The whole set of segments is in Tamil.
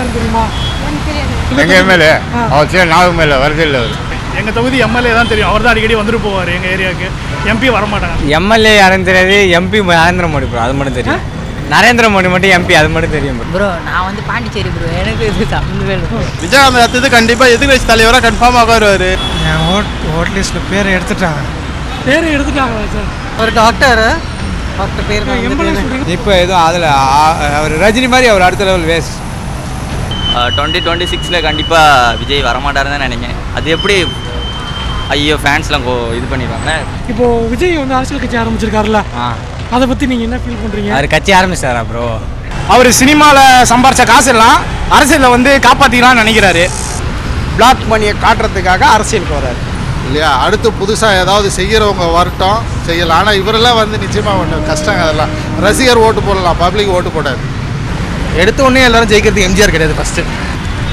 யாருன்னு தெரியுமா? எங்க எம்எல்ஏ அவர் சரி ஞாபகம் இல்லை வருது இல்லை அவர். எங்கள் தொகுதி எம்எல்ஏ தான் தெரியும். அவர் தான் அடிக்கடி வந்துட்டு போவார் எங்கள் ஏரியாவுக்கு. எம்பி வரமாட்டாங்க. எம்எல்ஏ யாருன்னு தெரியாது எம்பி நரேந்திர மோடி ப்ரோ அது மட்டும் தெரியும். நரேந்திர மோடி மட்டும் எம்பி அது மட்டும் தெரியும் bro. ப்ரோ நான் வந்து பாண்டிச்சேரி ப்ரோ எனக்கு இது சம்மந்தமே இல்லை விஜயகாந்த் அடுத்தது கண்டிப்பா எதிர்கட்சி தலைவராக கன்ஃபார்மாக வருவாரு. என் ஓட் ஓட் லிஸ்ட்டில் பேர் எடுத்துட்டாங்க. பேரை எடுத்துட்டாங்களா சார் ஒரு டாக்டர் டாக்டர் பேர் இப்போ எதுவும் அதில் அவர் ரஜினி மாதிரி அவர் அடுத்த லெவல் வேஸ்ட் டுவெண்ட்டி டுவெண்ட்டி சிக்ஸில் கண்டிப்பாக விஜய் வரமாட்டாருன்னு தான் நினைக்கிறேன். அது எப்படி ஐயோ ஃபேன்ஸ்லாம் கோ இது பண்ணிடுவாங்க இப்போ விஜய் வந்து அரசியல் கட்சி ஆரம்பிச்சிருக்காருல்ல. ஆ. அதை பத்தி நீங்க என்ன ஃபீல் பண்றீங்க? அவர் கட்சி ஆரம்பிச்சாரா ப்ரோ அவர் சினிமாவில் சம்பாரிச்ச காசெல்லாம் அரசியலில் வந்து காப்பாற்றிக்கலாம்னு நினைக்கிறாரு. பிளாக் மணியை காட்டுறதுக்காக அரசியலுக்கு வர்றாரு இல்லையா? அடுத்து புதுசாக ஏதாவது செய்கிறவங்க வரட்டும் செய்யலாம். ஆனால் இவரெல்லாம் வந்து நிச்சயமாக ஒன்று கஷ்டங்க அதெல்லாம். ரசிகர் ஓட்டு போடலாம் பப்ளிக் ஓட்டு போடாது எடுத்த உடனே எல்லாரும் ஜெயிக்கிறது எம்ஜிஆர் கிடையாது ஃபர்ஸ்ட்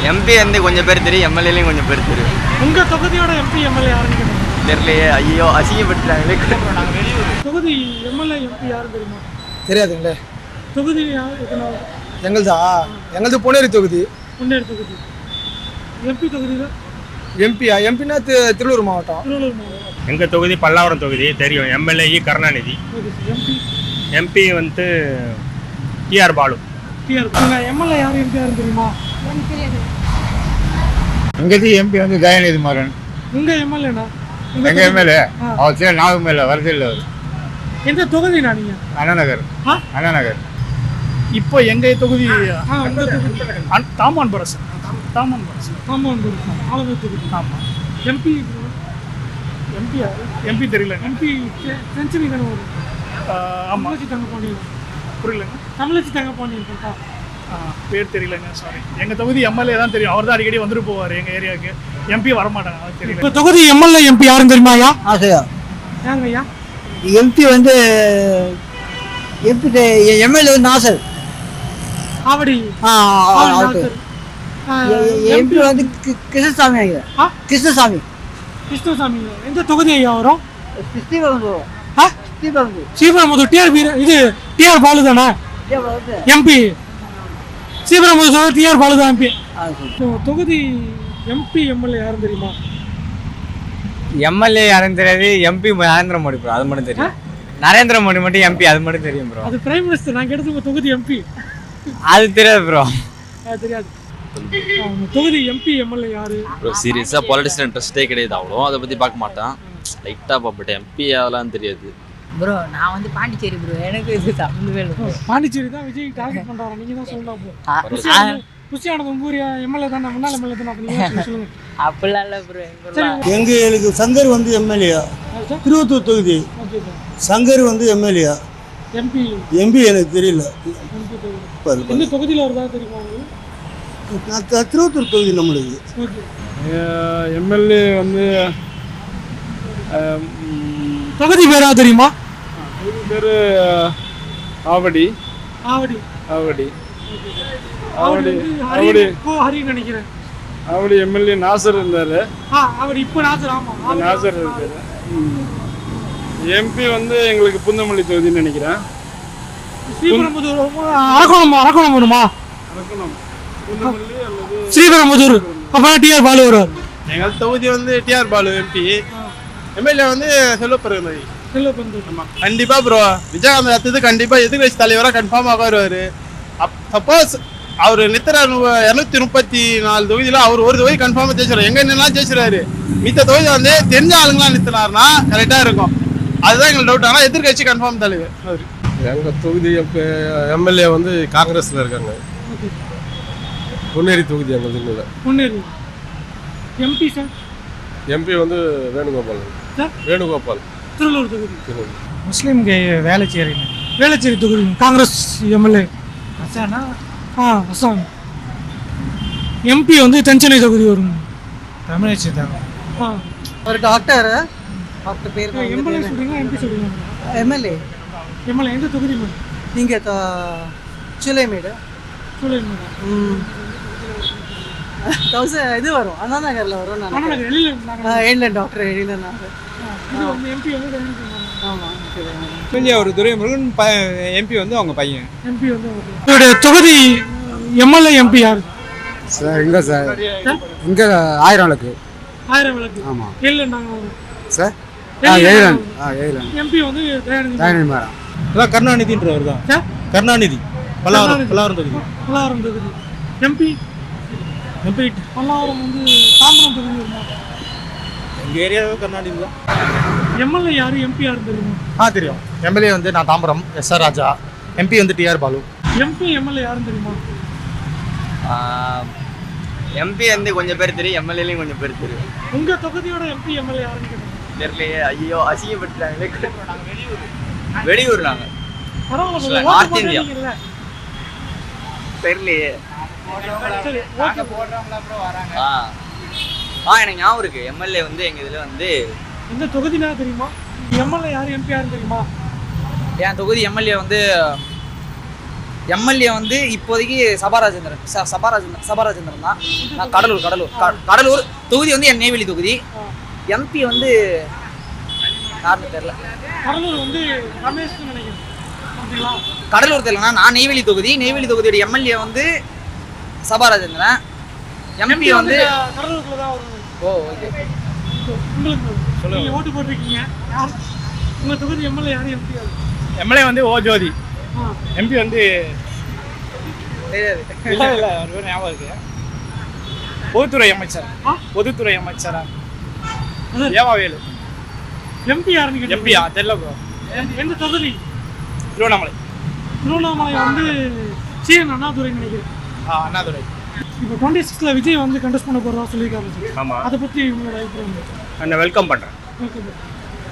எம்பி வந்து கொஞ்சம் பேர் தெரியும் எம்எல்ஏலையும் கொஞ்சம் பேர் தெரியும். உங்க தொகுதியோட எம்பி எம்எல்ஏ யாருன்னு தெரியலையே ஐயோ அசிங்கப்படுத்துறாங்களே தொகுதி எம்எல்ஏ எம்பி யாருன்னு தெரியுமா? தெரியாதுங்களே. தொகுதி எங்களுதா? எங்களது பொன்னேரி தொகுதி. முன்னேறி தொகுதி. எம்பி தொகுதியில்? எம்பியா எம்பினா திருவள்ளூர் மாவட்டம். திருவள்ளூர் மாவட்டம். எங்கள் தொகுதி பல்லாவரம் தொகுதி தெரியும். எம்எல்ஏ கருணாநிதி. எம்பி எம்பி வந்து டிஆர் பாலு. டிஆர் உங்க எம்எல்ஏ யார் எம்பி யாருன்னு தெரியுமா? எங்கேயும் எம்பி வந்து தயாநிதி மாறன் உங்க எம்எல்ஏண்ணா எங்க எம்எல்ஏ அவர் சரி ஞாபகம் இல்லை வருது இல்லை அவர். எந்த தொகுதிண்ணா நீங்க? அண்ணாநகர். ஆ? அண்ணாநகர். இப்போ எங்க தொகுதி? ஆ உங்க தொகுதி. தாமான் பரசு தாமான் பரசு தாமான் பரசு ஆளுநர் தொகுதி. ஆமாம் எம்பி? எம்பி எம்பி தெரியல எம்பி செஞ்சுரி ஆமாம் தங்க பாண்டியன் புரியலங்க. தமிழச்சி தங்க பாண்டியன் பேர் தெரியலங்க சாரி எங்கள் தொகுதி எம்எல்ஏ தான் தெரியும். அவர் தான் அடிக்கடி வந்துட்டு போவார் எங்கள் ஏரியாவுக்கு. எம்பி வரமாட்டாங்க அது தெரியல. இப்போ தொகுதி எம்எல்ஏ எம்பி யாருன்னு தெரியுமா ஐயா? ஆசையா யாங்க ஐயா? எம்பி வந்து எம்பி எம்எல்ஏ வந்து நாசர். ஆவடி. ஆ எம்பி எம்பி வந்து கிருஷ்ணசாமி ஐயா. ஆ? கிருஷ்ணசாமி. கிருஷ்ணசாமி எந்த தொகுதி ஐயா வரும்? ஸ்ரீபெரும்புதூர் ஆ? வீர இது டிஆர் பாலு தானே எம்பி டிஆர் பாலு தான் எம்பி தொகுதி எம்பி எம்எல்ஏ யாரும் தெரியுமா? எம்எல்ஏ யாருன்னு தெரியாது எம்பி நரேந்திர மோடி ப்ரோ அது மட்டும் தெரியும். நரேந்திர மோடி மட்டும் எம்பி அது மட்டும் தெரியும் ப்ரோ அது பிரைம் மினிஸ்டர் நான் கேட்டது உங்க தொகுதி எம்பி அது தெரியாது ப்ரோ அது தெரியாது. தொகுதி எம்பி எம்எல்ஏ யாரு? ப்ரோ சீரியஸாக பாலிட்டிக்ஸ் இன்ட்ரெஸ்டே கிடையாது அவ்வளோ. அதை பற்றி பார்க்க மாட்டான். லைட்டாக பார்ப்பட்டேன் எம்பி அதெல்லாம் தெரியாது. ப்ரோ நான் வந்து பாண்டிச்சேரி ப்ரோ எனக்கு இது சம்மந்தமே இல்லை பாண்டிச்சேரி தான் விஜய் டார்கெட் பண்றாரு? நீங்க தான் சொல்லலாம் ஆனந்த் உங்க ஊர் எம்எல்ஏ தானே? முன்னாள் எம்எல்ஏ தானே? சொல்லுங்க அப்படிலாம் இல்லை ப்ரோ எங்க எங்களுக்கு சங்கர் வந்து எம்எல்ஏ. திருவத்தூர் தொகுதி. சங்கர் வந்து எம்எல்ஏ. எம்பி எம்பி எனக்கு தெரியல. எந்த தொகுதியில் வருதா தெரியுமா நான் திருவத்தூர் தொகுதி நம்மளுக்கு எம்எல்ஏ வந்து தொகுதி பேரா தெரியுமா? பேர் ஆவடி. ஆவடி. ஆவடி. ஆவடி வந்து ஹரி ஹரின்னு நினைக்கிறேன். ஆவடி எம்எல்ஏ நாசர் இருந்தார். ஆ ஆவடி. இப்போ நாசர் ஆமா. ஆவடி. நாசர் இருக்காரு. எம்பி வந்து எங்களுக்கு புந்தமல்லி தொகுதின்னு நினைக்கிறேன். ஸ்ரீபெரும்புதூர் அரக்கோணம் அரக்கோணம் வருமா? அல்லது ஸ்ரீபெரும்புதூர். அப்பதான் டிஆர் பாலு வருவார். எங்கள் தொகுதி வந்து டிஆர் பாலு எம்பி. எம்எல்ஏ வந்து செல்வப்பிரகதி செல்வப்பந்து கண்டிப்பா ப்ரோ விஜயகாந்த் அடுத்தது கண்டிப்பா எதிர்கட்சி தலைவராக கன்ஃபார்மாக வருவாரு சப்போஸ் அவர் நித்திர இரநூத்தி முப்பத்தி நாலு தொகுதியில் அவர் ஒரு தொகுதி கன்ஃபார்மாக ஜெயிச்சிடாரு எங்க நின்னா ஜெயிச்சிடாரு மித்த தொகுதி வந்து தெரிஞ்ச ஆளுங்களாம் நிறுத்தினாருன்னா கரெக்டாக இருக்கும். அதுதான் எங்களுக்கு டவுட் ஆனால் எதிர்கட்சி கன்ஃபார்ம் தலைவர். அவர் எங்கள் தொகுதி எம்எல்ஏ வந்து காங்கிரஸில் இருக்காங்க. பொன்னேரி தொகுதி எங்களுக்கு முன்னேறி எம்பி சார் எம்பி வந்து வேணுகோபால். சார்? வேணுகோபால். திருவள்ளூர் தொகுதி. முஸ்லீம்க்கு வேலைச்சேரிங்க வேளச்சேரி. தொகுதி காங்கிரஸ் எம்எல்ஏ. அசானா ஆ அசாம் எம்பி வந்து தென்சென்னை தொகுதி வரும். தமிழச்சி தான். ஆ. ஒரு டாக்டர் டாக்டர் பேர் எம்எல்ஏ சொல்றீங்களா? எம்பி சொல்றீங்க எம்எல்ஏ எம்எல்ஏ எந்த தொகுதி மேடம் நீங்கள் சூலைமேடு சொல்லுங்க ம். தௌசண்ட் இது வரும். அண்ணா நகரில் வரும் நான் டாக்டர் எழில நாங்கள் இது வந்து எம்பி வந்து தெரிஞ்சுக்கணும் ஆமாம் எம்எல்ஏ ஒரு துரைமுருகன் எம்பி வந்து அவங்க பையன். எம்பி வந்து தொகுதி எம்எல்ஏ எம்பி யார்? சார் எங்கே சார். இங்கே ஆயிரம் விளக்கு ஆயிரம் விளக்கு ஆமாம் சார்? ஆ, ஏழன் ஆ ஏழன் எம்பி வந்து அதான் கருணாநிதின்றவர் தான்? கருணாநிதி. பல்லாவரம் பல்லாவரம் தொகுதி. பல்லாவரம் தொகுதி. எம்பி எம்பி பல்லாவரம் வந்து தாம்பரம் தொகுதி வருமா எங்கள் ஏரியாவே கருணாநிதி தான் எம்எல்ஏ யாரு? எம்பி யாரு தெரியுமா? ஆ தெரியும். எம்எல்ஏ வந்து நான் Tambaram S R Raja. MP வந்து டிஆர் பாலு. எம்பி எம்எல்ஏ யாருன்னு தெரியுமா? எம்பி வந்து கொஞ்சம் பேர் தெரியும் எம்எல்ஏலையும் கொஞ்சம் பேர் தெரியும். உங்க தொகுதியோட எம்பி எம்எல்ஏ யாருன்னு கேட்டேன். தெரியலையே ஐயோ அசிங்கப்பட்டுட்டாங்களே வெளியூர் வெளியூர் நாங்கள் India. போட்டுருக்கீங்கல்ல. தெரியலையே. ஆ. ஆ எனக்கு ஞாபகம் இருக்கு. எம்எல்ஏ வந்து எங்கள் இதில் வந்து எந்த தொகுதினா தெரியுமா? எம்எல்ஏ யாரு எம்பி யாருன்னு தெரியுமா? என் தொகுதி எம்எல்ஏ வந்து எம்எல்ஏ வந்து இப்போதைக்கு சபாராஜேந்திரன். சபாராஜேந்திரன் சபாராஜேந்திரன் தான். நான் கடலூர் கடலூர் கடலூர். தொகுதி வந்து என் நெய்வேலி தொகுதி. எம்பி வந்து யாருன்னு தெரியல. கடலூர் வந்து ரமேஷ்னு நினைக்கிறேன். அப்படிங்களா கடலூர் தெரியலனா நான் நெய்வேலி தொகுதி. நெய்வேலி தொகுதியோட எம்எல்ஏ வந்து சபாராஜேந்திரன். எம்பி வந்து ஓ ஓகே ஓட்டு போட்டிருக்கீங்க. யார்? உங்க தொகுதி எம்எல்ஏ யாரு? எம்பி எம்எல்ஏ வந்து ஓ ஜோதி. எம்பி வந்து தெரியாது. இல்லை இல்லை ஒரு பேர் ஞாபகம் இருக்கு. பொதுத்துறை அமைச்சர்? பொதுத்துறை அமைச்சரா. ஏவாவேலு எம்பி யாருன்னு எம்பியா தெரியல ப்ரோ எந்த- தொகுதி? திருவண்ணாமலை. திருவண்ணாமலை வந்து சிஎன் அண்ணாதுரை நினைக்கிறேன். அண்ணாதுரை. இப்போ டுவெண்ட்டி சிக்ஸ்ல விஜய் வந்து கண்டஸ்ட் பண்ண போறதா சொல்லியிருக்காரு ஆமாம் அதை பத்தி உங்களோட அபிப்பிராயம் நான் வெல்கம் பண்ணுறேன்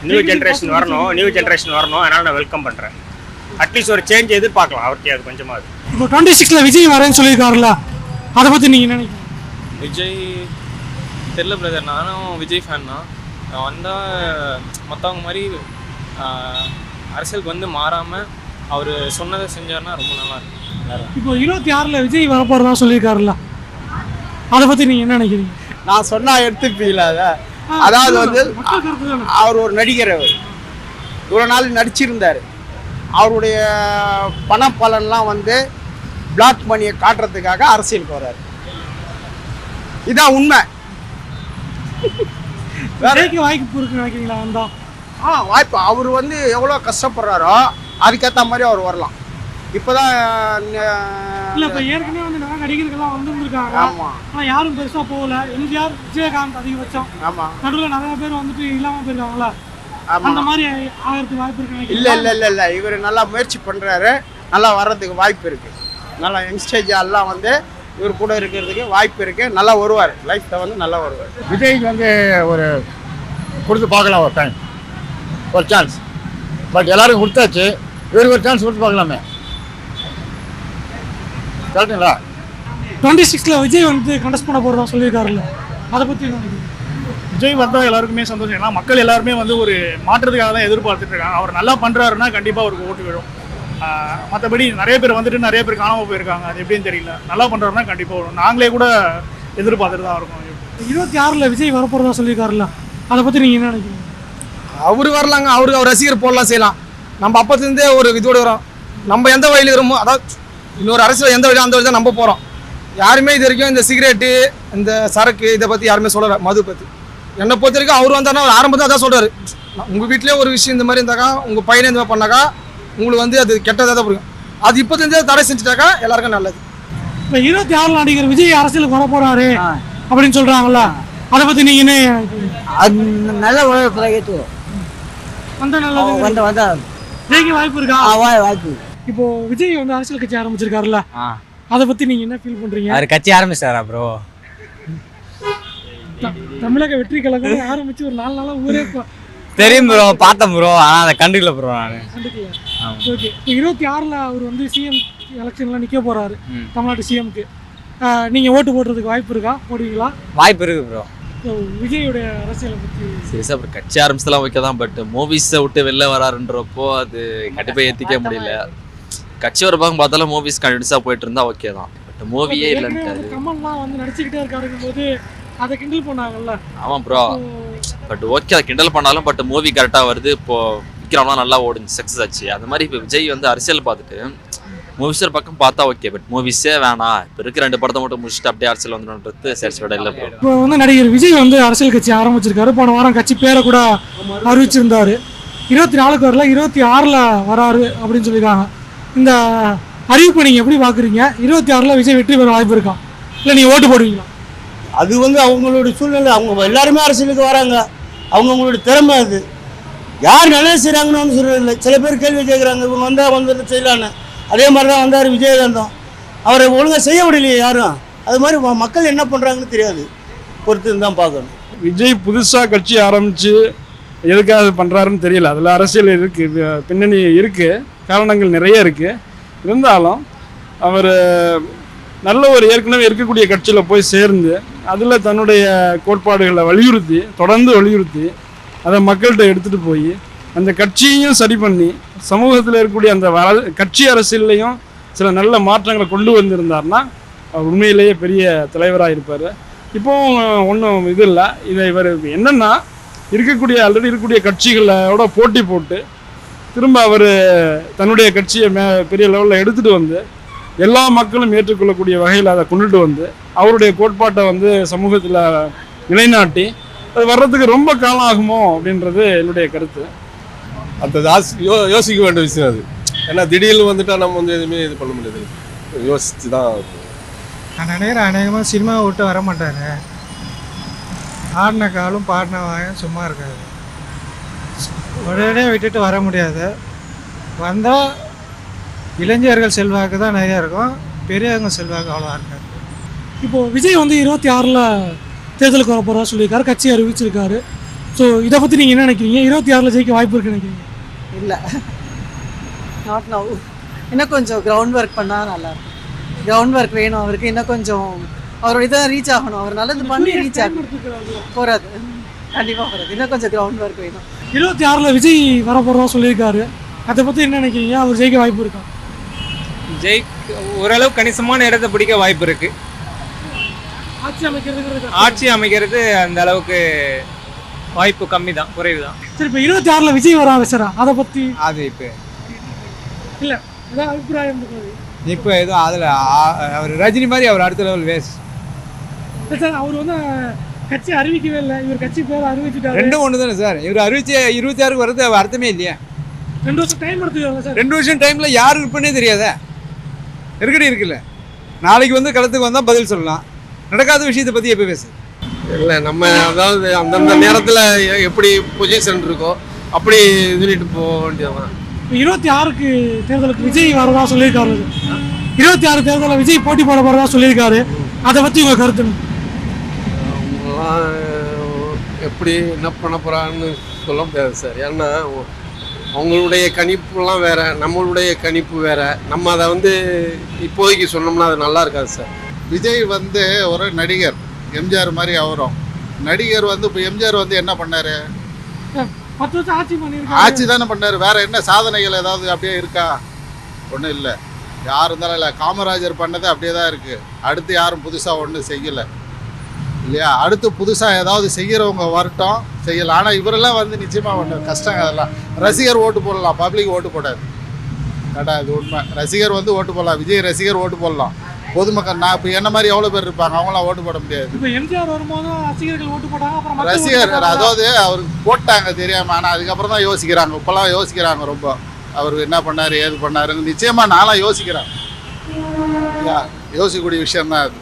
நியூ ஜென்ரேஷன் வரணும் நியூ ஜென்ரேஷன் வரணும் அதனால் நான் வெல்கம் பண்ணுறேன் அட்லீஸ்ட் ஒரு சேஞ்ச் எதிர்பார்க்கலாம் அவர்கிட்ட அது கொஞ்சமாவது இப்போ டுவெண்ட்டி சிக்ஸ்ல விஜய் வரேன்னு சொல்லியிருக்காருல்ல அதை பத்தி நீங்க என்ன நினைக்கிறீங்க? விஜய் தெரில பிரதர் நானும் விஜய் ஃபேன் தான். நான் வந்தால் மற்றவங்க மாதிரி அரசியலுக்கு வந்து மாறாமல் அவர் சொன்னதை செஞ்சாருன்னா ரொம்ப நல்லா இருக்கும். இப்போ இருபத்தி ஆறுல விஜய் வர போறதா சொல்லியிருக்காருல்ல? அதை பத்தி நீங்க என்ன நினைக்கிறீங்க? நான் சொன்னா எடுத்துப்பீங்களா அதை அதாவது வந்து அவர் ஒரு நடிகர் அவர். இவ்வளோ நாள் நடிச்சிருந்தார். அவருடைய பண பலன்லாம் வந்து பிளாக் மணியை காட்டுறதுக்காக அரசியலுக்கு வர்றாரு இதான் உண்மை. விஜய்க்கு வாய்ப்பு இருக்குன்னு நினைக்கிறீங்களா வந்தா ஆ வாய்ப்பு. அவர் வந்து எவ்வளோ கஷ்டப்படுறாரோ அதுக்கேற்ற மாதிரி அவர் வரலாம். இப்போதான் இல்ல இப்ப ஏற்கனவே வந்து நிறைய நடிகர்கள்லாம் வந்திருந்திருக்காங்க. ஆமாம் ஆனா யாரும் பெருசா போகல. எம்ஜிஆர் விஜயகாந்த் அதிகபட்சம். ஆமாம் நடுவுல நிறைய பேர் வந்துட்டு இல்லாம போயிருக்காங்களா? அந்த மாதிரி ஆகிறதுக்கு வாய்ப்பு இருக்கு இல்லை இல்லை இல்லை இல்லை. இவர் நல்லா முயற்சி பண்ணுறாரு நல்லா வர்றதுக்கு வாய்ப்பு இருக்குது நல்லா யங்ஸ்டேஜ் எல்லாம் வந்து இவர் கூட இருக்கிறதுக்கு வாய்ப்பு இருக்குது நல்லா வருவார். லைஃப்பில் வந்து நல்லா வருவார். விஜய்க்கு வந்து ஒரு கொடுத்து பார்க்கலாம் ஒரு டைம் ஒரு சான்ஸ் பட் எல்லாருக்கும் கொடுத்தாச்சு. இவருக்கு ஒரு சான்ஸ் கொடுத்து பார்க்கலாமே. கரெக்டுங்களா டுவெண்ட்டி சிக்ஸ்ல விஜய் வந்து கண்டஸ்ட் பண்ண போறதா சொல்லியிருக்காருல்ல. அதை பத்தி என்ன நினைக்கிறீங்க? விஜய் வந்தால் எல்லாருக்குமே சந்தோஷம். ஏன்னா மக்கள் எல்லாருமே வந்து ஒரு மாற்றத்துக்காக தான் எதிர்பார்த்துட்டு இருக்காங்க. அவர் நல்லா பண்ணுறாருன்னா கண்டிப்பாக அவருக்கு ஓட்டு விழும். மற்றபடி நிறைய பேர் வந்துட்டு நிறைய பேர் காணாமல் போயிருக்காங்க. அது எப்படின்னு தெரியல. நல்லா பண்ணுறாருன்னா கண்டிப்பாக வரும். நாங்களே கூட எதிர்பார்த்துட்டு தான் இருக்கோம். இருபத்தி ஆறுல விஜய் வர போறதா சொல்லியிருக்காருல்ல. அதை பத்தி நீங்க என்ன நினைக்கிறீங்க? அவர் வரலாங்க. அவருக்கு அவர் ரசிகர் போடலாம் செய்யலாம். நம்ம அப்பத்துலேருந்தே ஒரு இதோட வரோம். நம்ம எந்த வழியில் இருக்கிறோமோ அதாவது இன்னொரு அரசியல் எந்த வழியோ அந்த வழி தான் நம்ம போகிறோம் யாருமே இது வரைக்கும் இந்த சிகரெட்டு இந்த சரக்கு இதை பற்றி யாருமே சொல்லலை மது பற்றி என்னை பொறுத்த வரைக்கும் அவர் வந்தாருன்னா அவர் ஆரம்பத்தில் அதான் சொல்கிறாரு உங்கள் வீட்டிலே ஒரு விஷயம் இந்த மாதிரி இருந்தாக்கா உங்கள் பையனை இந்த மாதிரி பண்ணாக்கா உங்களுக்கு வந்து அது கெட்டதாக தான் புரியும். அது இப்போத்துலேருந்தே தடை செஞ்சுட்டாக்கா எல்லாருக்கும் நல்லது. இப்ப இருபத்தி ஆறுல நடிகர் விஜய் அரசியலுக்கு வர போறாரு அப்படின்னு சொல்றாங்கல்ல அதை பத்தி நீங்க என்ன? அது நல்ல உலகத்தில் அந்த நல்லது. வந்த வந்தா விஜய்க்கு வாய்ப்பு இருக்கா? வாய்ப்பு இப்போ விஜய் வந்து அரசியல் கட்சி ஆரம்பிச்சிருக்காருல்ல? அதை பத்தி நீங்க என்ன ஃபீல் பண்றீங்க? அவர் கட்சி ஆரம்பிச்சாரா ப்ரோ தமிழக வெற்றி கழகம் ஆரம்பிச்சு ஒரு நாலு நாளா ஊரே தெரியும் ப்ரோ பார்த்தேன் ப்ரோ ஆனால் அதை கண்டுக்கல ப்ரோ நான். கண்டுக்கல. ஓகே இருபத்தி ஆறுல அவர் வந்து சிஎம் எலெக்ஷன்ல நிக்க போறாரு. தமிழ்நாட்டு சிஎம்க்கு நீங்க ஓட்டு போடுறதுக்கு வாய்ப்பு இருக்கா? போடுவீங்களா? வாய்ப்பு இருக்கு ப்ரோ விஜயோடைய அரசியலை பத்தி சீரியஸாக அப்புறம் கட்சி ஆரம்பிச்சலாம் ஓகே தான் பட் மூவிஸை விட்டு வெளில வராருன்றப்போ அது கண்டிப்பாக ஏற்றிக்க முடியல. கட்சி ஒரு பக்கம் பார்த்தாலும் மூவிஸ் கண்டினியூஸாக போயிட்டு இருந்தா ஓகே தான் பட் மூவியே இல்லைன்ட்டு கமல்லாம் வந்து நடிச்சுக்கிட்டே இருக்காருங்கும் போது அதை கிண்டல் பண்ணாங்கல்ல? ஆமாம் ப்ரோ பட் ஓகே அதை கிண்டல் பண்ணாலும் பட் மூவி கரெக்டாக வருது. இப்போ விக்ரம்லாம் நல்லா ஓடுச்சு சக்ஸஸ் ஆச்சு. அந்த மாதிரி இப்போ விஜய் வந்து அரசியல் பார்த்துட்டு மூவிஸர் பக்கம் பார்த்தா ஓகே பட் மூவிஸே வேணாம். இப்போ இருக்க ரெண்டு படத்தை மட்டும் முடிச்சுட்டு அப்படியே அரசியல் வந்துடும்ன்றது சாட்டிஸ்ஃபைடாக இல்லை இப்போ வந்து நடிகர் விஜய் வந்து அரசியல் கட்சி ஆரம்பிச்சிருக்காரு. போன வாரம் கட்சி பேரை கூட அறிவிச்சிருந்தாரு. இருபத்தி நாலுக்கு வரல இருபத்தி ஆறில் வராரு அப்படின்னு சொல்லியிருக்காங்க. இந்த அறிவிப்பை நீங்கள் எப்படி பார்க்குறீங்க இருபத்தி ஆறில் விஜய் வெற்றி பெற வாய்ப்பு இருக்கா? இல்லை நீங்கள் ஓட்டு போடுவீங்களா? அது வந்து அவங்களுடைய சூழ்நிலை. அவங்க எல்லாருமே அரசியலுக்கு வராங்க. அவங்கவுங்களுடைய திறமை அது. யார் நல்லது செய்கிறாங்கன்னு ஒன்றும் சொல்கிறதில்ல சில பேர் கேள்வி கேட்குறாங்க இவங்க வந்தால் வந்து செய்யலான்னு. அதே மாதிரி தான் வந்தார் விஜயகாந்தம். அவரை ஒழுங்காக செய்ய முடியலையே யாரும். அது மாதிரி மக்கள் என்ன பண்ணுறாங்கன்னு தெரியாது. பொறுத்து தான் பார்க்கணும். விஜய் புதுசாக கட்சி ஆரம்பித்து எதுக்காக பண்ணுறாருன்னு தெரியல. அதில் அரசியல் இருக்குது பின்னணி இருக்குது காரணங்கள் நிறைய இருக்குது இருந்தாலும் அவர் நல்ல ஒரு ஏற்கனவே இருக்கக்கூடிய கட்சியில் போய் சேர்ந்து அதில் தன்னுடைய கோட்பாடுகளை வலியுறுத்தி தொடர்ந்து வலியுறுத்தி அதை மக்கள்கிட்ட எடுத்துகிட்டு போய் அந்த கட்சியையும் சரி பண்ணி சமூகத்தில் இருக்கக்கூடிய அந்த வள கட்சி அரசியல்லையும் சில நல்ல மாற்றங்களை கொண்டு வந்திருந்தார்னா அவர் உண்மையிலேயே பெரிய தலைவராக இருப்பார். இப்போவும் ஒன்றும் இது இல்லை. இதை இவர் என்னென்னா இருக்கக்கூடிய ஆல்ரெடி இருக்கக்கூடிய கட்சிகளோட போட்டி போட்டு திரும்ப அவர் தன்னுடைய கட்சியை மே பெரிய லெவலில் எடுத்துகிட்டு வந்து எல்லா மக்களும் ஏற்றுக்கொள்ளக்கூடிய வகையில் அதை கொண்டுட்டு வந்து அவருடைய கோட்பாட்டை வந்து சமூகத்தில் நிலைநாட்டி அது வர்றதுக்கு ரொம்ப காலம் ஆகுமோ அப்படின்றது என்னுடைய கருத்து. அந்த யோ யோசிக்க வேண்டிய விஷயம் அது. ஏன்னா திடீர்னு வந்துட்டா நம்ம வந்து எதுவுமே இது பண்ண முடியாது. யோசிச்சு தான் நான் நினைக்கிறேன் அநேகமாக சினிமாவை விட்டு வர மாட்டார். ஆடின காலும் பாடின வாயும் சும்மா இருக்காது. உடனே விட்டுட்டு வர முடியாது. வந்தால் இளைஞர்கள் செல்வாக்கு தான் நிறையா இருக்கும். பெரியவங்க செல்வாக்கு அவ்வளோவா இருக்காது. இப்போ விஜய் வந்து இருபத்தி ஆறில் தேர்தலுக்கு வர போகிறதா சொல்லியிருக்காரு. கட்சி அறிவிச்சிருக்காரு. ஸோ இதை பற்றி நீங்கள் என்ன நினைக்கிறீங்க? இருபத்தி ஆறில் ஜெயிக்க வாய்ப்பு இருக்குன்னு நினைக்கிறீங்க? இல்லை. நாட் நவ் இன்னும் கொஞ்சம் கிரவுண்ட் ஒர்க் பண்ணால் நல்லாயிருக்கும். கிரவுண்ட் ஒர்க் வேணும் அவருக்கு. இன்னும் கொஞ்சம் அவரோட இதை ரீச் ஆகணும். அவர் நல்லது பண்ணி ரீச் ஆகணும். போகாது கண்டிப்பாக போகாது இன்னும் கொஞ்சம் கிரவுண்ட் ஒர்க் வேணும். இருபத்தி ஆறில் விஜய் வர போகிறதா சொல்லியிருக்காரு. அதை பற்றி என்ன நினைக்கிறீங்க? அவர் ஜெயிக்க வாய்ப்பு இருக்கா? ஜெய் ஓரளவு கணிசமான இடத்தை பிடிக்க வாய்ப்பு இருக்கு. ஆட்சி அமைக்கிறதுங்கிறது ஆட்சி அமைக்கிறது அந்த அளவுக்கு வாய்ப்பு கம்மி தான் குறைவு தான் சரி இப்போ இருபத்தி ஆறில் விஜய் வர அவசரம் அதை பற்றி அது இப்போ இல்லை ஏதாவது அபிப்பிராயம் இப்போ எதுவும் அதில் அவர் ரஜினி மாதிரி அவர் அடுத்த லெவல் வேஸ்ட். இல்லை சார் அவர் வந்து கட்சி அறிவிக்கவே இல்லை. இவர் கட்சி பேர் அறிவிச்சிட்டாரு. ரெண்டும் ஒன்று தானே சார்? இவர் அறிவிச்சு இருபத்தி ஆறுக்கு வர்றது அர்த்தமே இல்லையா. ரெண்டு வருஷம் டைம் எடுத்துக்காங்க சார். ரெண்டு வருஷம் டைம்ல யார் இருப்பேனே தெரியாதே. நெருக்கடி இருக்குல்ல. நாளைக்கு வந்து களத்துக்கு வந்தால் பதில் சொல்லலாம். நடக்காத விஷயத்தை பற்றி எப்போ பேசு இல்லை நம்ம அதாவது அந்தந்த நேரத்தில் எப்படி பொசிஷன் இருக்கோ அப்படி இதுலிட்டு போக வேண்டியதான் இப்போ இருபத்தி ஆறுக்கு தேர்தலுக்கு விஜய் வரதா சொல்லியிருக்காரு. இருபத்தி ஆறு தேர்தலில் விஜய் போட்டி போட போறதா சொல்லியிருக்காரு. அதை பற்றி உங்கள் கருத்து எப்படி என்ன பண்ண போகிறான்னு சொல்ல முடியாது சார். ஏன்னா அவ- அவங்களுடைய கணிப்புலாம் வேற நம்மளுடைய கணிப்பு வேற. நம்ம அதை வந்து இப்போதைக்கு சொன்னோம்னா அது நல்லா இருக்காது சார். விஜய் வந்து ஒரு நடிகர். எம்ஜிஆர் மாதிரி அவரும். நடிகர் வந்து இப்போ எம்ஜிஆர் வந்து என்ன பண்ணாரு? பத்து வருஷம் ஆட்சி பண்ணியிருக்காரு. ஆட்சி தானே பண்ணாரு. வேற என்ன சாதனைகள் ஏதாவது அப்படியே இருக்கா? ஒன்றும் இல்லை. யார் இருந்தாலும் இல்லை. காமராஜர் பண்ணது அப்படியே தான் இருக்கு. அடுத்து யாரும் புதுசாக ஒன்றும் செய்யலை. இல்லையா? அடுத்து புதுசாக ஏதாவது செய்கிறவங்க வரட்டும். செய்யலாம் ஆனால் இவரெல்லாம் வந்து நிச்சயமாக ஒன்று கஷ்டம் அதெல்லாம். ரசிகர் ஓட்டு போடலாம். பப்ளிக் ஓட்டு போடாது. கேட்டா இது உண்மை? ரசிகர் வந்து ஓட்டு போடலாம். விஜய் ரசிகர் ஓட்டு போடலாம். பொதுமக்கள் நான் இப்போ என்ன மாதிரி எவ்வளோ பேர் இருப்பாங்க? அவங்களாம் ஓட்டு போட முடியாது. இப்போ எம்ஜிஆர் வரும்போதும் ரசிகர்கள் ஓட்டு போட்டாங்க அப்புறம் ரசிகர் போட்டாங்க. அதாவது அவருக்கு போட்டாங்க தெரியாம ஆனால் அதுக்கப்புறம் தான் யோசிக்கிறாங்க. இப்போலாம் யோசிக்கிறாங்க ரொம்ப. அவர் என்ன பண்ணாரு ஏது பண்ணாருன்னு நிச்சயமா நான்லாம் யோசிக்கிறேன். யோசிக்கக்கூடிய விஷயம் தான் அது.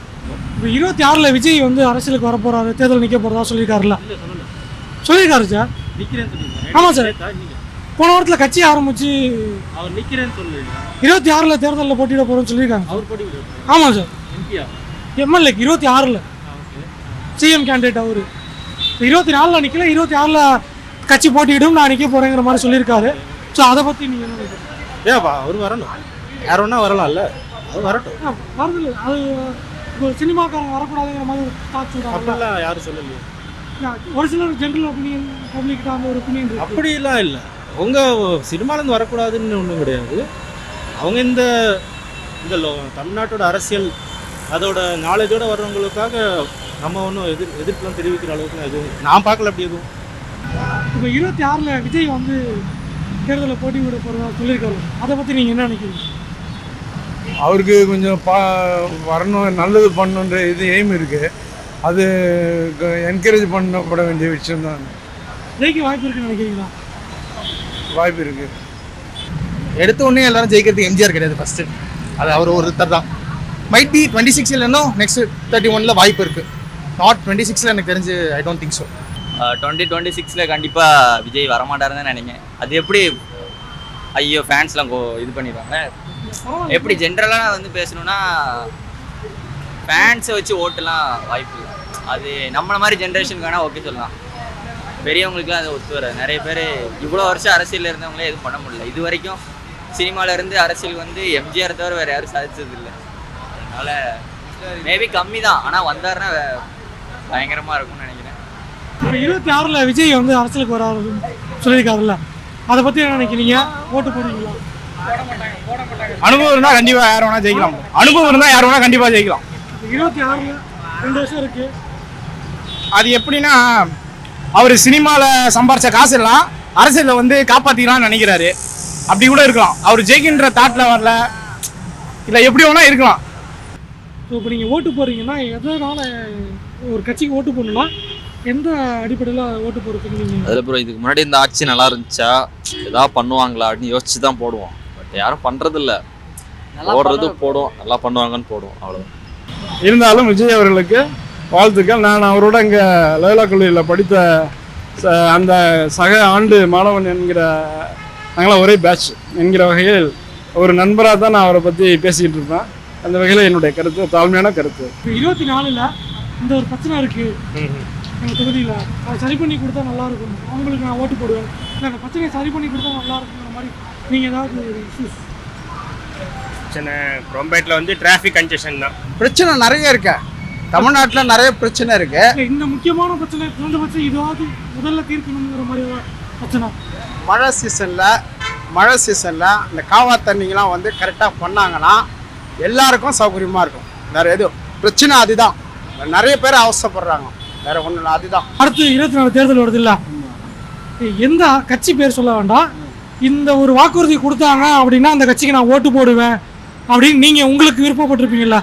இப்போ இருபத்தி ஆறில் விஜய் வந்து அரசியலுக்கு வர போறாரு தேர்தல் நிற்க போறதா சொல்லியிருக்காருல்ல? சொல்லியிருக்காரு சார். ஆமாம் சார். போன வாரத்தில் கட்சி ஆரம்பிச்சு அவர் நிற்கிறேன்னு சொல்லுவீங்க இருபத்தி ஆறில் தேர்தலில் போட்டியிட போகிறோம்னு சொல்லியிருக்காங்க. அவர் போட்டி ஆமாம் சார். எம்பியா? எம்எல்ஏக்கு இருபத்தி ஆறில். சிஎம் கேண்டிடேட் அவரு. இருபத்தி நாலில் நிற்கல இருபத்தி ஆறில் கட்சி போட்டியிடும் நான் நிற்க போகிறேங்கிற மாதிரி சொல்லியிருக்காரு. ஸோ அதை பற்றி நீங்கள் என்ன நினைக்கிறீங்க? ஏப்பா அவர் வரணும். யார் வேணா வரலாம்ல. அவர் வரட்டும். ஆ, வருது இல்லை அது இப்போ சினிமாக்காரங்க வரக்கூடாதுங்கிற மாதிரி விடாங்க அப்படிலாம் யாரும் சொல்லலையே. ஒரு சிலர் ஜென்ரல் ஒப்பீனியன் பப்ளிக் அந்த ஒரு ஒப்பீனியன் இருக்கு. அப்படிலாம் இல்லை. அவங்க சினிமாலேருந்து வரக்கூடாதுன்னு ஒன்றும் கிடையாது. அவங்க இந்த இந்த தமிழ்நாட்டோட அரசியல் அதோட நாலேஜோட வர்றவங்களுக்காக நம்ம ஒன்றும் எதிர் எதிர்ப்புலாம் தெரிவிக்கிற அளவுக்கு எதுவும் நான் பார்க்கல அப்படி எதுவும். இப்போ இருபத்தி ஆறில் விஜய் வந்து தேர்தலில் போட்டி விட போகிறதா சொல்லியிருக்காரு. அதை பற்றி நீங்கள் என்ன நினைக்கிறீங்க? அவருக்கு கொஞ்சம் பா வரணும் நல்லது பண்ணணுன்ற இது எய்ம் இருக்குது அது என்கரேஜ் பண்ணப்பட வேண்டிய விஷயம் தான் ஜெயிக்க வாய்ப்பு இருக்குன்னு நினைக்கிறீங்களா? வாய்ப்பு இருக்குது எடுத்த உடனே எல்லாரும் ஜெயிக்கிறதுக்கு எம்ஜிஆர் கிடையாது ஃபர்ஸ்ட் அது அவர் ஒருத்தர் தான். மைட் பி டுவெண்ட்டி சிக்ஸ்ல இன்னும் நெக்ஸ்ட் தேர்ட்டி ஒன்ல வாய்ப்பு இருக்கு. நாட் டுவெண்ட்டி சிக்ஸ்ல எனக்கு தெரிஞ்சு I don't think so twenty twenty சிக்ஸில் கண்டிப்பாக விஜய் வரமாட்டாருன்னு தான் நினைக்கிறேன். அது எப்படி ஐயோ ஃபேன்ஸ்லாம் கோ இது பண்ணிடுவாங்க? எப்படி ஜென்ரலாக வந்து பேசணும்னா ஃபேன்ஸை வச்சு ஓட்டுலாம் வாய்ப்பு இல்லை. அது நம்மள மாதிரி ஜென்ரேஷனுக்கு வேணால் ஓகே சொல்லலாம். பெரியவங்களுக்குலாம் அது ஒத்து வராது. நிறைய பேர் இவ்வளோ வருஷம் அரசியலில் இருந்தவங்களே எதுவும் பண்ண முடியல. இது வரைக்கும் சினிமால இருந்து அரசியலுக்கு வந்து எம்ஜிஆர் தவிர வேறு யாரும் சாதிச்சது இல்லை அதனால மேபி கம்மி தான் ஆனால் வந்தாருன்னா பயங்கரமாக இருக்கும்னு நினைக்கிறேன். இப்போ இருபத்தி ஆறில் விஜய் வந்து அரசியலுக்கு வராரு சொல்லியிருக்காருல்ல. அதை பற்றி என்ன நினைக்கிறீங்க? ஓட்டு போடுவீங்களா? அனுபவம் இருந்தால் கண்டிப்பாக யார் வேணால் ஜெயிக்கலாம். அனுபவம் இருந்தால் யார் வேணால் கண்டிப்பாக ஜெயிக்கலாம். இருபத்தி ஆறில் ரெண்டு வருஷம் இருக்கு. அது எப்படின்னா அவர் சினிமாவில் சம்பாரிச்ச காசு எல்லாம் அரசியலில் வந்து காப்பாற்றிக்கலாம்னு நினைக்கிறாரு. அப்படி கூட இருக்கலாம். அவர் ஜெயிக்கின்ற தாட்டில் வரல. இல்லை எப்படி வேணால் இருக்கலாம். ஸோ இப்போ நீங்கள் ஓட்டு போடுறீங்கன்னா எதனால ஒரு கட்சிக்கு ஓட்டு போடணும்னா எந்த அடிப்படையில் ஓட்டு போடுறதுக்கு நீங்கள் அதில் ப்ரோ இதுக்கு முன்னாடி இந்த ஆட்சி நல்லா இருந்துச்சா? ஏதாவது பண்ணுவாங்களா? அப்படின்னு யோசிச்சு தான் போடுவோம். பட் யாரும் பண்றதில்ல. போடுறது போடுவோம். நல்லா பண்ணுவாங்கன்னு போடுவோம். அவ்வளோதான் இருந்தாலும் விஜய் அவர்களுக்கு வாழ்த்துக்கள். நான் அவரோட இங்கே லயோலா கல்லூரியில் படித்த ச- அந்த சக ஆண்டு மாணவன் என்கிற நாங்களாம் ஒரே பேட்ச் என்கிற வகையில் ஒரு நண்பராக தான் நான் அவரை பற்றி பேசிக்கிட்டு இருப்பேன். அந்த வகையில் என்னுடைய கருத்து தாழ்மையான கருத்து. இப்போ இருபத்தி நாலில் இந்த ஒரு பிரச்சனை இருக்கு. எங்கள் தொகுதியில். அதை சரி பண்ணி கொடுத்தா நல்லா இருக்கும். அவங்களுக்கு நான் ஓட்டு போடுவேன். இல்லை அந்த பிரச்சனையை சரி பண்ணி கொடுத்தா நல்லா இருக்குங்கிற மாதிரி நீங்கள் ஏதாவது issues? பிரச்சனை குரோம்பேட்டில் வந்து டிராஃபிக் கன்ஜெஷன் தான். பிரச்சனை நிறைய இருக்கு. தமிழ்நாட்டில் நிறைய பிரச்சனை இருக்கு. இந்த முக்கியமான பிரச்சனை குறைந்தபட்சம் இதுவாவது முதல்ல தீர்க்கணுங்கிற மாதிரி பிரச்சனை. மழை சீசனில் மழை சீசனில் இந்த காவா தண்ணிங்கெலாம் வந்து கரெக்டாக பண்ணாங்கன்னா எல்லாருக்கும் சௌகரியமாக இருக்கும். வேறு எதுவும் பிரச்சனை அதுதான். நிறைய பேர் அவசரப்படுறாங்க வேற ஒன்றும் இல்லை அதுதான். அடுத்து இருபத்தி நாலு தேர்தல் வருது இல்ல? எந்த கட்சி பேர் சொல்ல வேண்டாம். இந்த ஒரு வாக்குறுதி கொடுத்தாங்க அப்படின்னா அந்த கட்சிக்கு நான் ஓட்டு போடுவேன் அப்படின்னு நீங்கள் உங்களுக்கு விருப்பப்பட்டிருப்பீங்கல்ல?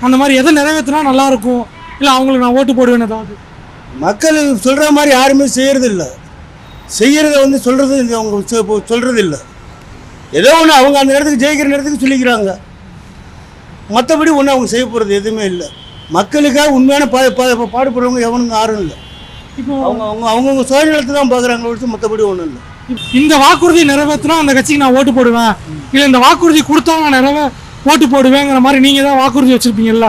அந்த மாதிரி எதை நிறைவேற்றினா நல்லா இருக்கும் இல்லை அவங்களுக்கு நான் ஓட்டு போடுவேன் ஏதாவது? மக்கள் சொல்கிற மாதிரி யாருமே செய்கிறது இல்லை செய்கிறத வந்து சொல்கிறது அவங்க சொ- சொல்றது இல்லை. ஏதோ ஒன்று அவங்க அந்த நேரத்துக்கு ஜெயிக்கிற நேரத்துக்கு சொல்லிக்கிறாங்க. மற்றபடி ஒன்றும் அவங்க செய்ய போகிறது எதுவுமே இல்லை. மக்களுக்காக உண்மையான பா பா- பாடுபடுறவங்க எவனுங்க யாரும் இல்லை. இப்போ அவங்க அவங்க அவங்கவுங்க சுயநலத்தை தான் பார்க்குறாங்க ஒழிச்சு மற்றபடி ஒன்றும் இல்லை. இந்த வாக்குறுதி நிறைவேற்றினா அந்த கட்சிக்கு நான் ஓட்டு போடுவேன். இல்லை இந்த வாக்குறுதி கொடுத்தா நான் நிறைவே ஓட்டு போடுவேங்கிற மாதிரி நீங்கள் தான் வாக்குறுதி வச்சுருப்பீங்கல்ல?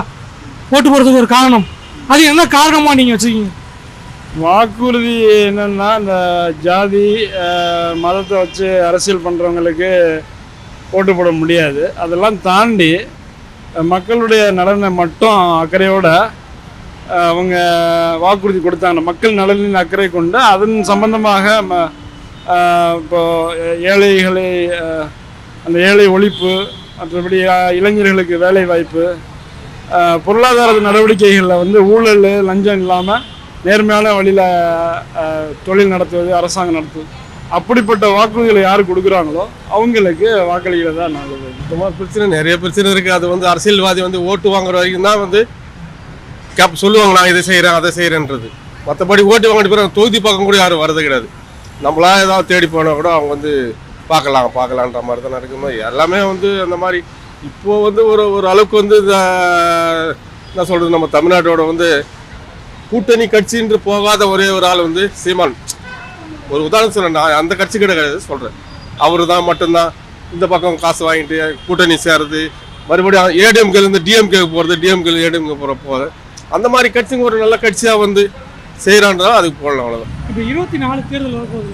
ஓட்டு போடுறதுக்கு ஒரு காரணம். அது என்ன காரணமாக நீங்கள் வச்சுருக்கீங்க? வாக்குறுதி என்னன்னா இந்த ஜாதி மதத்தை வச்சு அரசியல் பண்ணுறவங்களுக்கு ஓட்டு போட முடியாது. அதெல்லாம் தாண்டி மக்களுடைய நலனை மட்டும் அக்கறையோட அவங்க வாக்குறுதி கொடுத்தாங்க. மக்கள் நலனின் அக்கறை கொண்டு அதன் சம்பந்தமாக ம- இப்போ ஏழைகளை அந்த ஏழை ஒழிப்பு மற்றபடி இளைஞர்களுக்கு வேலை வாய்ப்பு பொருளாதார நடவடிக்கைகளில் வந்து ஊழல் லஞ்சம் இல்லாமல் நேர்மையான வழியில் தொழில் நடத்துவது அரசாங்கம் நடத்துவது அப்படிப்பட்ட வாக்குறுதிகளை யார் கொடுக்குறாங்களோ அவங்களுக்கு வாக்களிக்கிறது தான் நல்லது இந்த பிரச்சனை நிறைய பிரச்சனை இருக்குது அது வந்து அரசியல்வாதி வந்து ஓட்டு வாங்குற வரைக்கும் தான் வந்து கேப் சொல்லுவாங்க நான் இதை செய்கிறேன் அதை செய்கிறேன்றது மற்றபடி ஓட்டு வாங்கிட்டு போகிற தொகுதி பக்கம் கூட யாரும் வரது கிடையாது. நம்மளா ஏதாவது தேடி போனால் கூட அவங்க வந்து பார்க்கலாம் பார்க்கலான்ற மாதிரி தான் நடக்குமா எல்லாமே வந்து அந்த மாதிரி இப்போ வந்து ஒரு ஒரு அளவுக்கு வந்து இந்த என்ன சொல்கிறது நம்ம தமிழ்நாட்டோட வந்து கூட்டணி கட்சின்று போகாத ஒரே ஒரு ஆள் வந்து சீமான். ஒரு உதாரணம் சொல்றேன் நான் அந்த கட்சி கிடையாது சொல்கிறேன் அவர் தான் மட்டும்தான் இந்த பக்கம் காசு வாங்கிட்டு கூட்டணி சேர்றது மறுபடியும் ஏடிஎம்கே இருந்து டிஎம்கே போகிறது டிஎம்கே ஏடிஎம்கே போகிற போகிறது அந்த மாதிரி கட்சிங்க ஒரு நல்ல கட்சியாக வந்து செய்கிறான்றதான் அதுக்கு போடலாம் அவ்வளோதான் இப்போ இருபத்தி நாலு தேர்தல் வரப்போகுது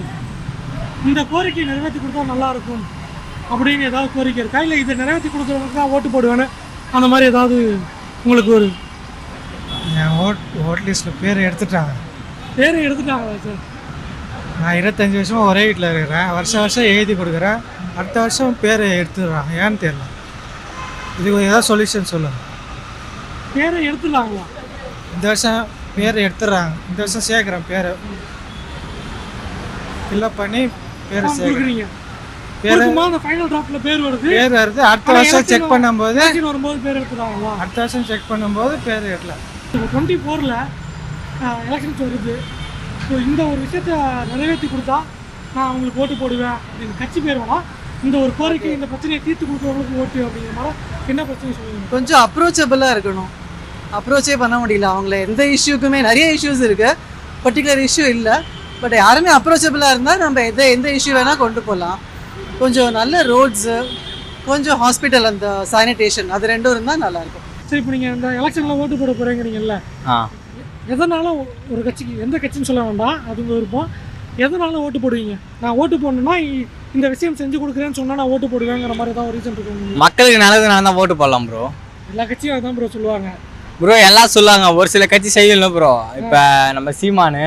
இந்த கோரிக்கையை நிறைவேற்றி கொடுத்தா நல்லா இருக்கும் அப்படின்னு ஏதாவது கோரிக்கை இருக்கா? இல்லை இதை நிறைவேற்றி கொடுக்குறவங்களுக்கு தான் ஓட்டு போடுவேன்னு அந்த மாதிரி ஏதாவது உங்களுக்கு ஒரு என் ஓட் ஓட் லிஸ்ட்டில் பேர் எடுத்துட்டாங்க. பேரை எடுத்துட்டாங்களா சார்? நான் இருபத்தஞ்சி வருஷமாக ஒரே வீட்டில் இருக்கிறேன். வருஷம் வருஷம் எழுதி கொடுக்குறேன். அடுத்த வருஷம் பேர் எடுத்துடுறாங்க. ஏன்னு தெரியல. இதுக்கு ஏதாவது சொல்யூஷன் சொல்லுங்கள் பேரை எடுத்துடலாங்களா இந்த வருஷம் பேர் எடுத்துடுறாங்க. இந்த வருஷம் சேர்க்குறேன் பேரை. ஃபில்லப் பண்ணி பேரை கொடுக்குறீங்க. பேர் வருது. பேர் வருது. அடுத்த வருஷம் செக் பண்ணும்போது வரும்போது பேர் எடுத்துறாங்களா அடுத்த வருஷம் செக் பண்ணும்போது பேர் எடுக்கலாம் இப்போ டுவெண்ட்டி ஃபோரில் எலெக்ஷன்ஸ் வருது. ஸோ இந்த ஒரு விஷயத்த நிறைவேற்றி கொடுத்தா நான் அவங்களுக்கு ஓட்டு போடுவேன் அப்படின்னு கட்சி பேர் வேணாம் இந்த ஒரு கோரிக்கை இந்த பிரச்சனையை தீர்த்து கொடுக்குறவங்களுக்கு ஓட்டு அப்படிங்கிற மாதிரி என்ன பிரச்சனை சொல்லுவீங்க? கொஞ்சம் அப்ரோச்சபிளாக இருக்கணும். அப்ரோச்சே பண்ண முடியல. அவங்கள எந்த இஷ்யூக்குமே நிறைய இஷ்யூஸ் இருக்கு. பர்டிகுலர் இஷ்யூ இல்லை. பட் யாருமே அப்ரோச்சபிளாக இருந்தால் நம்ம எந்த எந்த இஷ்யூ வேணால் கொண்டு போகலாம் கொஞ்சம் நல்ல ரோட்ஸு கொஞ்சம் ஹாஸ்பிட்டல் அந்த சானிடேஷன் அது ரெண்டும் இருந்தால் நல்லாயிருக்கும். சரி இப்போ நீங்கள் இந்த எலெக்ஷனில் ஓட்டு போட போகிறீங்கிறீங்கல்ல ஆ. எதனால ஒரு கட்சிக்கு எந்த கட்சின்னு சொல்ல வேண்டாம் அது உங்கள் விருப்பம். எதனால ஓட்டு போடுவீங்க? நான் ஓட்டு போடணும்னா இ- இந்த விஷயம் செஞ்சு கொடுக்குறேன்னு சொன்னால் நான் ஓட்டு போடுவேங்கிற மாதிரி ஏதாவது ஒரு ரீசன் இருக்கும் உங்களுக்கு? மக்களுக்கு நல்லது நான் தான் ஓட்டு போடலாம் ப்ரோ எல்லா கட்சியும் அதான் ப்ரோ சொல்லுவாங்க. ப்ரோ எல்லாம் சொல்லுவாங்க. ஒரு சில கட்சி செய்யல ப்ரோ இப்போ நம்ம சீமானு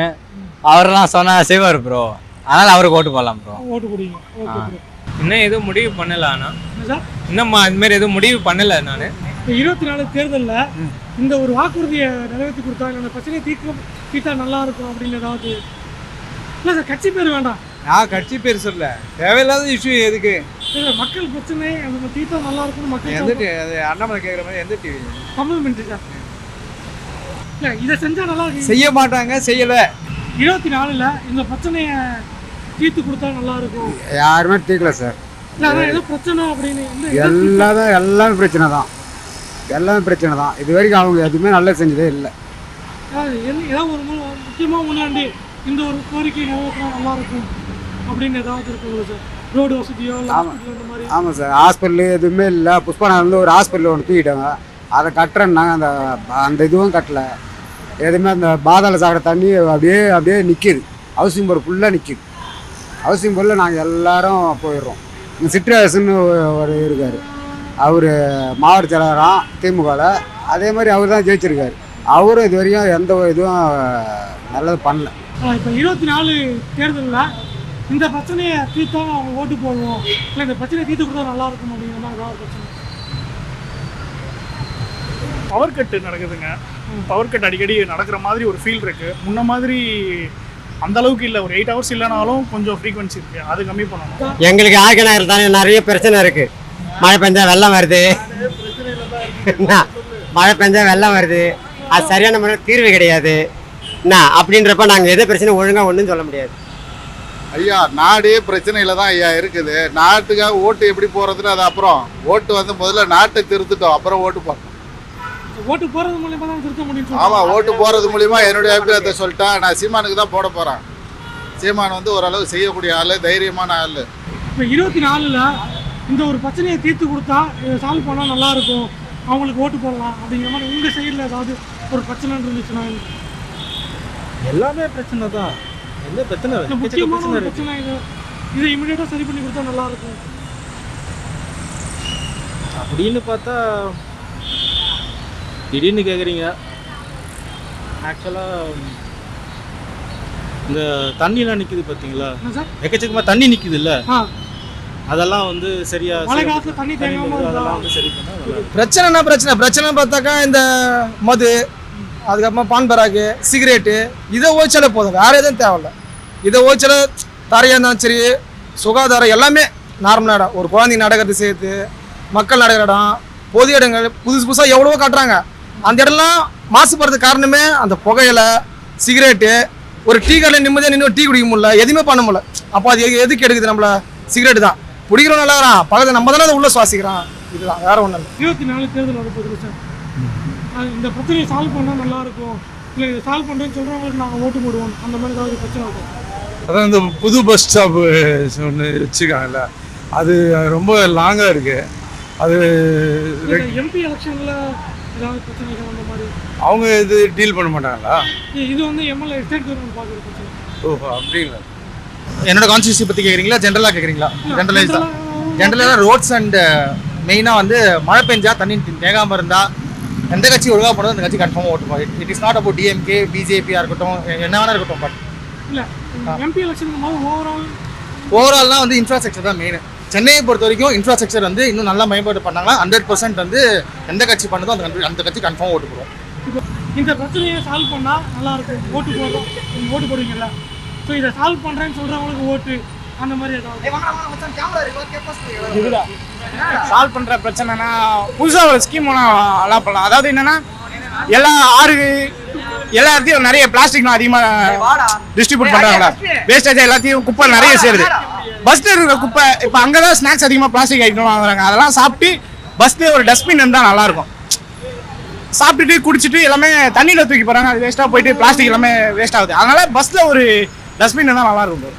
அவரெல்லாம் சொன்னா செய்வார் ப்ரோ அதனால அவருக்கு ஓட்டு போடலாம் ப்ரோ ஓட்டு போடுவீங்க. ஓகே ப்ரோ இன்னும் எதுவும் முடிவு பண்ணல ஆனால் சார்? இன்னும் அது மாதிரி எதுவும் முடிவு பண்ணல நான். இப்போ இருபத்தி நாலு தேர்தலில் இந்த ஒரு வாக்குறுதியை நிறைவேற்றி கொடுத்தா இந்த பிரச்சனையை தீர்க்க தீர்த்தா நல்லா இருக்கும் அப்படின்னு ஏதாவது இல்லை சார் கட்சி பேர் வேண்டாம். நான் கட்சி பேர் சொல்ல தேவையில்லாத இஷ்யூ எதுக்கு? இல்ல, மக்கள் பிரச்சனை அந்த தீர்த்தா நல்லா இருக்கும்னு மக்கள் எந்த அண்ணாமலை கேட்குற மாதிரி எந்த டிவி தமிழ் மின்ட்டு சார். இல்லை இதை செஞ்சா நல்லா செய்ய மாட்டாங்க செய்யல. இருபத்தி நாலுல இந்த பிரச்சனையை தீர்த்து கொடுத்தா நல்லா இருக்கும் யாருமே தீர்க்கல சார். ஏதோ பிரச்சனை அப்படின்னு வந்து எல்லாமே எல்லாமே பிரச்சனை தான். எல்லாமே பிரச்சனை தான். இது வரைக்கும் அவங்க எதுவுமே நல்லா செஞ்சதே இல்லை. ஏதாவது ஒரு மு- முக்கியமா முன்னாடி இந்த ஒரு கோரிக்கை நிறைவேற்றினா நல்லா இருக்கும் அப்படின்னு ஏதாவது இருக்குங்களா சார்? ரோடு வசதியோ ஆமாம் சார். ஹாஸ்பிட்டலு எதுவுமே இல்லை. புஷ்பநாதன் ஒரு ஹாஸ்பிட்டல் ஒன்று தூக்கிட்டாங்க. அதை கட்டுறேன்னாங்க. அந்த அந்த இதுவும் கட்டல. எதுவுமே அந்த பாதாள சாக்கடை தண்ணி அப்படியே அப்படியே நிற்கிது ஹவுசிங் போர்டு ஃபுல்லாக நிற்கிது ஹவுசிங் போர்டில் நாங்கள் எல்லாரும் போயிடுறோம். இந்த சிற்றரசுன்னு ஒரு இருக்கார். அவர் மாவட்ட செயலாளராம் திமுகவில் அதே மாதிரி அவர் தான் ஜெயிச்சிருக்காரு. அவரும் இது வரைக்கும் எந்த ஒரு இதுவும் நல்லது பண்ணல. இப்போ இருபத்தி நாலு தேர்தலில் இந்த பிரச்சனையை தீர்த்தா அவங்க ஓட்டு போடுவோம். இல்லை இந்த பிரச்சனையை தீர்த்து கொடுத்தா நல்லா இருக்கும் அப்படிங்கிற மாதிரி ஏதாவது பிரச்சனை? பவர் கட்டு நடக்குதுங்க. பவர் கட் அடிக்கடி நடக்கிற மாதிரி ஒரு ஃபீல் இருக்கு. முன்ன மாதிரி அந்த அளவுக்கு இல்லை. ஒரு எயிட் ஹவர்ஸ் இல்லைனாலும் கொஞ்சம் ஃப்ரீக்வன்சி இருக்கு. அது கம்மி பண்ணணும். எங்களுக்கு ஆர்கனைசர் தானே. நிறைய பிரச்சனை இருக்கு. மழை பெஞ்சா வெள்ளம் வருது. என்ன? மழை பெஞ்சா வெள்ளம் வருது. அது சரியான முறை தீர்வு கிடையாது. என்ன? அப்படின்றப்ப நாங்கள் எதை பிரச்சனை ஒழுங்காக ஒன்றும் சொல்ல முடியாது. ஐயா நாடே பிரச்சனையில தான் ஐயா இருக்குது. நாட்டுக்காக ஓட்டு எப்படி போறதுன்னு அது அப்புறம். ஓட்டு வந்து முதல்ல நாட்டை திருத்துட்டோம். அப்புறம் ஓட்டு போ ஓட்டு போகிறது மூலியமா தான் திருத்த முடியும் ஆமா ஓட்டு போறது மூலியமா என்னுடைய அபிப்பிராயத்தை சொல்லிட்டேன் நான் சீமானுக்கு தான் போட போறேன். சீமான் வந்து ஓரளவு செய்யக்கூடிய ஆளு தைரியமான ஆளு. இப்போ இருபத்தி நாலில் இந்த ஒரு பிரச்சனையை தீர்த்து கொடுத்தா சால்வ் பண்ணால் நல்லா இருக்கும். அவங்களுக்கு ஓட்டு போடலாம் அப்படிங்கிற மாதிரி உங்கள் சைடில் ஏதாவது ஒரு பிரச்சனை இருந்துச்சுன்னா எல்லாமே பிரச்சனை தான். எந்த பிரச்சனை? முக்கியமான ஒரு பிரச்சனை இது. இதை இமீடியட்டாக சரி பண்ணி கொடுத்தா நல்லா இருக்கும். அப்படின்னு பார்த்தா திடீர்னு கேட்குறீங்க ஆக்சுவலாக இந்த தண்ணிலாம் நிற்குது பார்த்தீங்களா எக்கச்சக்கமாக தண்ணி நிற்குது இல்லை ஆ. அதெல்லாம் வந்து சரியா அதெல்லாம் வந்து சரி பண்ணா. பிரச்சனைனா பிரச்சனை. பிரச்சனை பார்த்தாக்கா இந்த மது அதுக்கப்புறமா பான் பராக்கு சிகரெட்டு இதை ஓய்ச்சாலே போதும். வேற எதுவும் தேவையில்ல. இதை ஓய்ச்சாலே தரையாக இருந்தாலும் சரி சுகாதாரம் எல்லாமே நார்மலாக இடம். ஒரு குழந்தைங்க நடக்கிறது சேர்த்து மக்கள் நடக்கிற இடம் பொது இடங்கள் புதுசு புதுசாக எவ்வளவோ காட்டுறாங்க. அந்த இடம்லாம் மாசுபடுறதுக்கு காரணமே அந்த புகையில சிகரெட்டு ஒரு டீ கடையில் நிம்மதியாக நின்று டீ குடிக்க முடியல எதுவுமே பண்ண முடியல. அப்போ அது எது- எதுக்கு எடுக்குது நம்மள? சிகரெட் தான். குடிக்கிறோம் நல்லா இருக்கிறான் பக்கத்தில் நம்ம தானே அதை உள்ள சுவாசிக்கிறான். இதுதான். வேற ஒன்றும் இல்லை. இருபத்தி நாலு தேர்தல் வரப்போகுது சார். இந்த பிரச்சனையை சால்வ் பண்ணால் நல்லா இருக்கும். இல்லை இதை சால்வ் பண்ணுறேன்னு சொல்கிறவங்களுக்கு நாங்கள் ஓட்டு போடுவோம். அந்த மாதிரி ஏதாவது பிரச்சனை இருக்கும் அதான் இந்த புது பஸ் ஸ்டாப் ஒன்று வச்சுருக்காங்கல்ல. அது ரொம்ப லாங்காக இருக்கு. அது எம்பி எலெக்ஷனில் ஏதாவது பிரச்சனைகள் அந்த மாதிரி. அவங்க இது டீல் பண்ண மாட்டாங்களா? இது வந்து எம்எல்ஏ ஸ்டேட் கவர்மெண்ட் பார்க்குற பிரச்சனை. ஓ அப்படிங்களா? என்னோட கான்ஸ்டியூசி பற்றி கேட்குறீங்களா ஜென்ரலாக கேட்குறீங்களா ஜென்ரலைஸ் தான் ஜென்ரலாக ரோட்ஸ் அண்ட் மெயினாக வந்து மழை பெஞ்சா தண்ணி தேங்காமல் இருந்தால் எந்த கட்சி ஒழுங்காக போனதோ அந்த கட்சி கன்ஃபார்மாக ஓட்டுப்போம் it is not about DMK பிஜேபியாக இருக்கட்டும் என்ன வேணா இருக்கட்டும் பட் இல்லை எம்பி எலெக்ஷனுக்கு போது ஓவரால் ஓவரால்னால் வந்து இன்ஃப்ராஸ்ட்ரக்சர் தான் மெயின் சென்னையை பொறுத்த வரைக்கும் இன்ஃப்ராஸ்ட்ரக்சர் வந்து இன்னும் நல்லா மேம்பாடு பண்ணாங்கன்னா ஹண்ட்ரட் பர்சன்ட் வந்து எந்த கட்சி பண்ணதோ அந்த அந்த கட்சி கன்ஃபார்ம் ஓட்டு போடுவோம். இந்த பிரச்சனையை சால்வ் பண்ணால் நல்லா இருக்கும். ஓட்டு போடுறோம். நீங்கள் ஓட்டு போடுவீங்கல்ல. ஸோ இதை சால்வ் பண்ணுறேன்னு சொல்கிறவங்களுக்கு ஓட்டு அந்த மாதிரி சால்வ் பண்ற பிரச்சனைனா புதுசா ஒரு ஸ்கீம் ஒன்று அலா பண்ணலாம். அதாவது என்னன்னா எல்லா ஆறு எல்லா இடத்தையும் நிறைய பிளாஸ்டிக் அதிகமாக டிஸ்ட்ரிபியூட் பண்றாங்களா வேஸ்டேஜ் எல்லாத்தையும் குப்பை நிறைய சேருது. பஸ்ல இருக்கிற குப்பை இப்போ அங்கே தான் ஸ்நாக்ஸ் அதிகமாக பிளாஸ்டிக் ஐட்டம் வாங்குறாங்க. அதெல்லாம் சாப்பிட்டு பஸ்லேயே ஒரு டஸ்ட்பின் இருந்தால் நல்லா இருக்கும் சாப்பிட்டுட்டு குடிச்சிட்டு எல்லாமே தண்ணியில் தூக்கி போகிறாங்க அது வேஸ்ட்டாக போயிட்டு பிளாஸ்டிக் எல்லாமே வேஸ்ட் ஆகுது. அதனால பஸ்ல ஒரு டஸ்ட்பின் இருந்தால் நல்லா இருக்கும்.